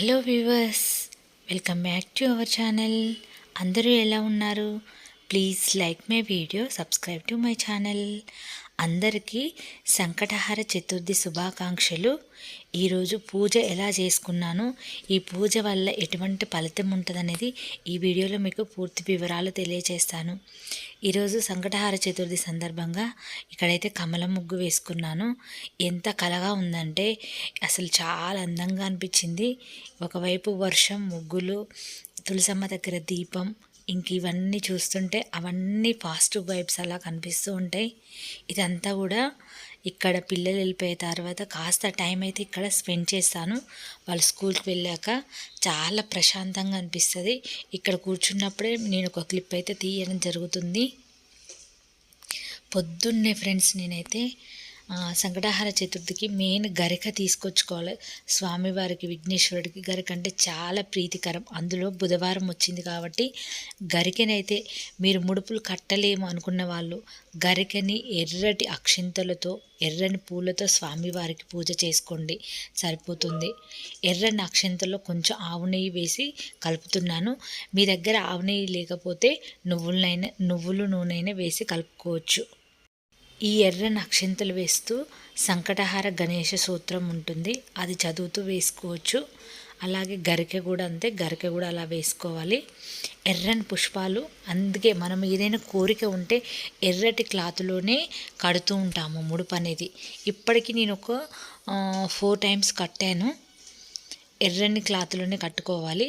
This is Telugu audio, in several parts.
Hello viewers welcome back to our channel. అందరూ ఎలా ఉన్నారు? Please like my video subscribe to my channel. అందరికీ సంకటహార చతుర్థి శుభాకాంక్షలు. ఈరోజు పూజ ఎలా చేసుకున్నాను ఈ పూజ వల్ల ఎటువంటి ఫలితం ఉంటుందనేది ఈ వీడియోలో మీకు పూర్తి వివరాలు తెలియజేస్తాను ఈరోజు సంకటహార చతుర్థి సందర్భంగా ఇక్కడైతే కమల ముగ్గు వేసుకున్నాను. ఎంత కలగా ఉందంటే అసలు చాలా అందంగా అనిపించింది. ఒకవైపు వర్షం ముగ్గులు తులసమ్మ దగ్గర దీపం ఇంక ఇవన్నీ చూస్తుంటే అవన్నీ పాజిటివ్ వైబ్స్ అలా కనిపిస్తూ ఉంటాయి. ఇదంతా కూడా ఇక్కడ పిల్లలు వెళ్ళిపోయిన తర్వాత కాస్త టైం అయితే ఇక్కడ స్పెండ్ చేస్తాను. వాళ్ళు స్కూల్కి వెళ్ళాక చాలా ప్రశాంతంగా అనిపిస్తుంది. ఇక్కడ కూర్చున్నప్పుడే నేను ఒక క్లిప్ అయితే తీయడం జరుగుతుంది. పొద్దున్నే ఫ్రెండ్స్ నేనైతే సంకటహార చతుర్థికి మెయిన్ గరిక తీసుకొచ్చుకోవాలి. స్వామివారికి విఘ్నేశ్వరుడికి గరిక అంటే చాలా ప్రీతికరం. అందులో బుధవారం వచ్చింది కాబట్టి గరికనైతే మీరు ముడుపులు కట్టలేము అనుకున్న వాళ్ళు గరికని ఎర్రటి అక్షింతలతో ఎర్రని పూలతో స్వామివారికి పూజ చేసుకోండి. సరిపోతుంది. ఎర్రని అక్షింతలో కొంచెం ఆవు నెయ్యి వేసి కలుపుతున్నాను. మీ దగ్గర ఆవు నెయ్యి లేకపోతే నువ్వులనైనా నువ్వులు నూనె వేసి కలుపుకోవచ్చు. ఈ ఎర్ర నక్షంతలు వేస్తూ సంకటహార గణేష సూత్రం ఉంటుంది. అది చదువుతూ వేసుకోవచ్చు. అలాగే గరికె కూడా అంతే గరికె కూడా అలా వేసుకోవాలి. ఎర్రని పుష్పాలు అందుకే మనం ఏదైనా కోరిక ఉంటే ఎర్రటి క్లాత్లోనే కడుతూ ఉంటాము ముడుపు అనేది. ఇప్పటికీ నేను ఒక ఫోర్ టైమ్స్ కట్టాను. ఎర్రని క్లాత్లోనే కట్టుకోవాలి.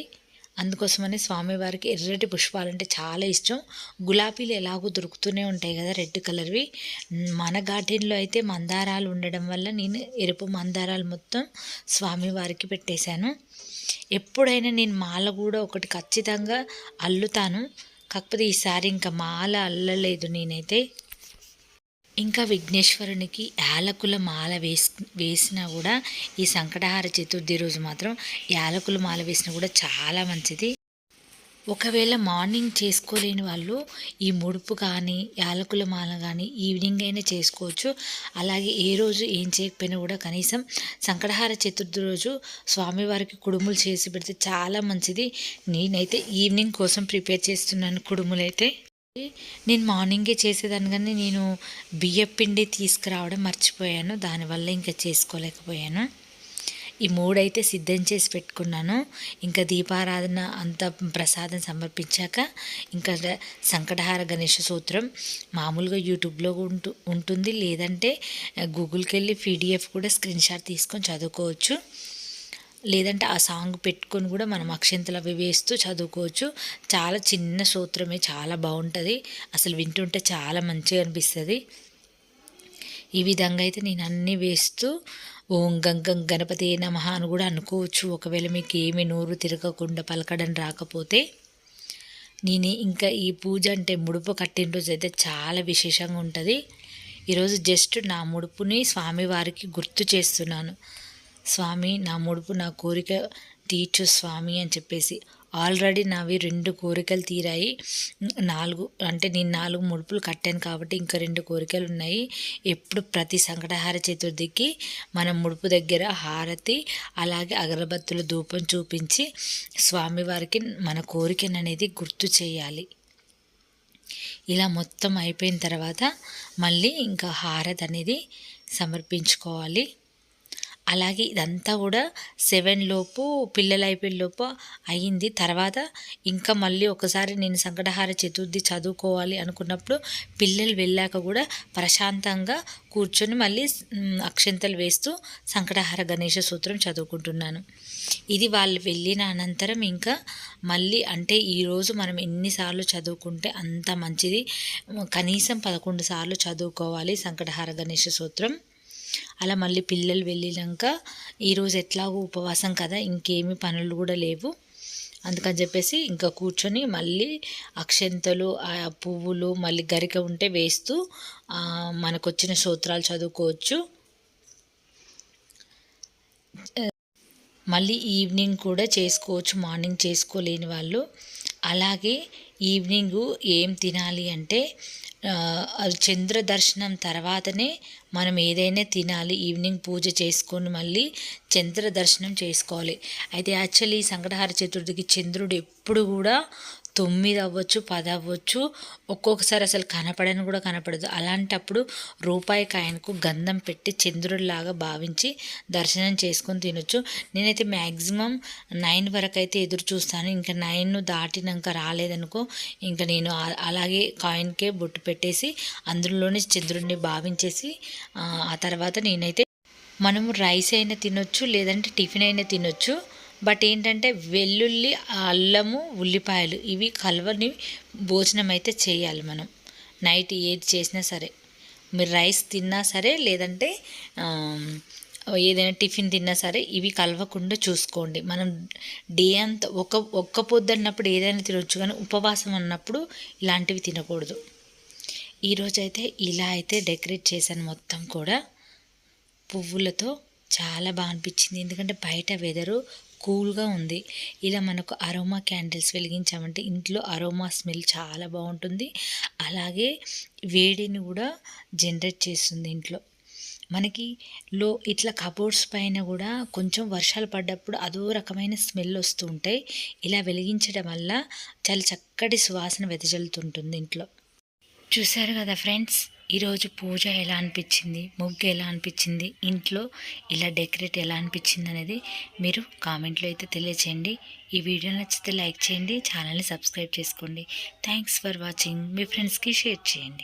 అందుకోసమని స్వామివారికి ఎర్రటి పుష్పాలు అంటే చాలా ఇష్టం. గులాబీలు ఎలాగో దొరుకుతూనే ఉంటాయి కదా రెడ్ కలర్వి. మన గార్డెన్లో అయితే మందారాలు ఉండడం వల్ల నేను ఎరుపు మందారాలు మొత్తం స్వామివారికి పెట్టేశాను. ఎప్పుడైనా నేను మాల కూడా ఒకటి ఖచ్చితంగా అల్లుతాను. కాకపోతే ఈసారి ఇంకా మాల అల్లలేదు నేనైతే. ఇంకా విఘ్నేశ్వరునికి యాలకుల మాల వేసి వేసినా కూడా ఈ సంకటహార చతుర్థి రోజు మాత్రం యాలకుల మాల వేసినా కూడా చాలా మంచిది. ఒకవేళ మార్నింగ్ చేసుకోలేని వాళ్ళు ఈ ముడుపు కానీ యాలకుల మాల కానీ ఈవినింగ్ అయినా చేసుకోవచ్చు. అలాగే ఏ రోజు ఏం చేయకపోయినా కూడా కనీసం సంకటహార చతుర్థి రోజు స్వామివారికి కుడుములు చేసి పెడితే చాలా మంచిది. నేనైతే ఈవినింగ్ కోసం ప్రిపేర్ చేస్తున్నాను కుడుములైతే. నేను మార్నింగే చేసేదాన్ని కానీ నేను బియ్యపిండి తీసుకురావడం మర్చిపోయాను. దానివల్ల ఇంకా చేసుకోలేకపోయాను. ఈ మూడైతే సిద్ధం చేసి పెట్టుకున్నాను. ఇంకా దీపారాధన అంత ప్రసాదం సమర్పించాక ఇంకా సంకటహార గణేష సూత్రం మామూలుగా యూట్యూబ్లో ఉంటు ఉంటుంది. లేదంటే గూగుల్కి వెళ్ళి పీడిఎఫ్ కూడా స్క్రీన్ షాట్ తీసుకొని చదువుకోవచ్చు. లేదంటే ఆ సాంగ్ పెట్టుకొని కూడా మనం అక్షింతలు అవి వేస్తూ చదువుకోవచ్చు. చాలా చిన్న సూత్రమే చాలా బాగుంటుంది. అసలు వింటుంటే చాలా మంచిగా అనిపిస్తుంది. ఈ విధంగా అయితే నేను అన్నీ వేస్తూ ఓం గంగం గణపతి నమ అని కూడా అనుకోవచ్చు. ఒకవేళ మీకు ఏమి నోరు తిరగకుండా పలకడం రాకపోతే నేను ఇంకా ఈ పూజ అంటే ముడుపు కట్టిన రోజు అయితే చాలా విశేషంగా ఉంటుంది. ఈరోజు జస్ట్ నా ముడుపుని స్వామివారికి గుర్తు చేస్తున్నాను. స్వామి నా ముడుపు నా కోరిక తీర్చు స్వామి అని చెప్పేసి. ఆల్రెడీ నావి రెండు కోరికలు తీరాయి. నాలుగు అంటే నేను నాలుగు ముడుపులు కట్టాను కాబట్టి ఇంకా రెండు కోరికలు ఉన్నాయి. ఎప్పుడు ప్రతి సంకటహార చతుర్థికి మన ముడుపు దగ్గర హారతి అలాగే అగరబత్తుల ధూపం చూపించి స్వామివారికి మన కోరికను అనేది గుర్తు చేయాలి. ఇలా మొత్తం అయిపోయిన తర్వాత మళ్ళీ ఇంకా హారతి అనేది సమర్పించుకోవాలి. అలాగే ఇదంతా కూడా సెవెన్ లోపు పిల్లలు అయిపోయిన లోపు అయ్యింది తర్వాత ఇంకా మళ్ళీ ఒకసారి నేను సంకటహార చతుర్థి చదువుకోవాలి అనుకున్నప్పుడు పిల్లలు వెళ్ళాక కూడా ప్రశాంతంగా కూర్చొని మళ్ళీ అక్షంతలు వేస్తూ సంకటహార గణేష సూత్రం చదువుకుంటున్నాను. ఇది వాళ్ళు వెళ్ళిన అనంతరం ఇంకా మళ్ళీ అంటే ఈరోజు మనం ఎన్నిసార్లు చదువుకుంటే అంత మంచిది. కనీసం పదకొండు సార్లు చదువుకోవాలి సంకటహార గణేష సూత్రం. అలా మళ్ళీ పిల్లలు వెళ్ళినాక ఈరోజు ఎట్లాగో ఉపవాసం కదా ఇంకేమి పనులు కూడా లేవు. అందుకని చెప్పేసి ఇంకా కూర్చొని మళ్ళీ అక్షంతలు ఆ పువ్వులు మళ్ళీ గరిక ఉంటే వేస్తూ మనకు వచ్చిన సూత్రాలు చదువుకోవచ్చు. మళ్ళీ ఈవినింగ్ కూడా చేసుకోవచ్చు మార్నింగ్ చేసుకోలేని వాళ్ళు. అలాగే ఈవినింగ్ ఏం తినాలి అంటే చంద్ర దర్శనం తర్వాతనే మనం ఏదైనా తినాలి ఈవినింగ్ పూజ చేసుకొని మళ్ళీ చంద్ర దర్శనం చేసుకోవాలి. అయితే యాక్చువల్లీ సంకటహార చతుర్థికి చంద్రుడు ఎప్పుడు కూడా తొమ్మిది అవ్వచ్చు పది అవ్వచ్చు ఒక్కొక్కసారి అసలు కనపడని కూడా కనపడదు. అలాంటప్పుడు రూపాయి కాయనకు గంధం పెట్టి చంద్రుడిలాగా భావించి దర్శనం చేసుకొని తినొచ్చు. నేనైతే మ్యాక్సిమం నైన్ వరకు అయితే ఎదురు చూస్తాను. ఇంకా నైన్ దాటినాక రాలేదనుకో ఇంకా నేను అలాగే కాయిన్కే బొట్టు పెట్టేసి అందులోనే చంద్రుడిని భావించేసి ఆ తర్వాత నేనైతే మనము రైస్ అయినా తినొచ్చు లేదంటే టిఫిన్ అయినా తినొచ్చు. బట్ ఏంటంటే వెల్లుల్లి అల్లము ఉల్లిపాయలు ఇవి కలవని భోజనం అయితే చేయాలి మనం. నైట్ ఏది చేసినా సరే. మీరు రైస్ తిన్నా సరే లేదంటే ఏదైనా టిఫిన్ తిన్నా సరే ఇవి కలవకుండా చూసుకోండి. మనం డే అంతా ఒక ఒక్క పొద్దున్నప్పుడు ఏదైనా తినొచ్చు కానీ ఉపవాసం అన్నప్పుడు ఇలాంటివి తినకూడదు. ఈరోజైతే ఇలా అయితే డెకరేట్ చేశాను మొత్తం కూడా. పువ్వులతో చాలా బాగా అనిపించింది. ఎందుకంటే బయట వెదరు కూల్గా ఉంది. ఇలా మనకు అరోమా క్యాండిల్స్ వెలిగించామంటే ఇంట్లో అరోమా స్మెల్ చాలా బాగుంటుంది. అలాగే వేడిని కూడా జనరేట్ చేస్తుంది ఇంట్లో. మనకి లో ఇట్లా కబోర్డ్స్ పైన కూడా కొంచెం వర్షాలు పడ్డప్పుడు అదో రకమైన స్మెల్ వస్తూ ఉంటాయి. ఇలా వెలిగించడం వల్ల చాలా చక్కటి సువాసన వెదజల్లుతుంటుంది ఇంట్లో. చూశారు కదా ఫ్రెండ్స్? ఈరోజు పూజ ఎలా అనిపించింది? ముగ్గు ఎలా అనిపించింది? ఇంట్లో ఇలా డెకరేట్ ఎలా అనిపించింది అనేది మీరు కామెంట్లో అయితే తెలియచేయండి. ఈ వీడియో నచ్చితే లైక్ చేయండి ఛానల్ని సబ్స్క్రైబ్ చేసుకోండి. Thanks for watching. మీ ఫ్రెండ్స్కి షేర్ చేయండి.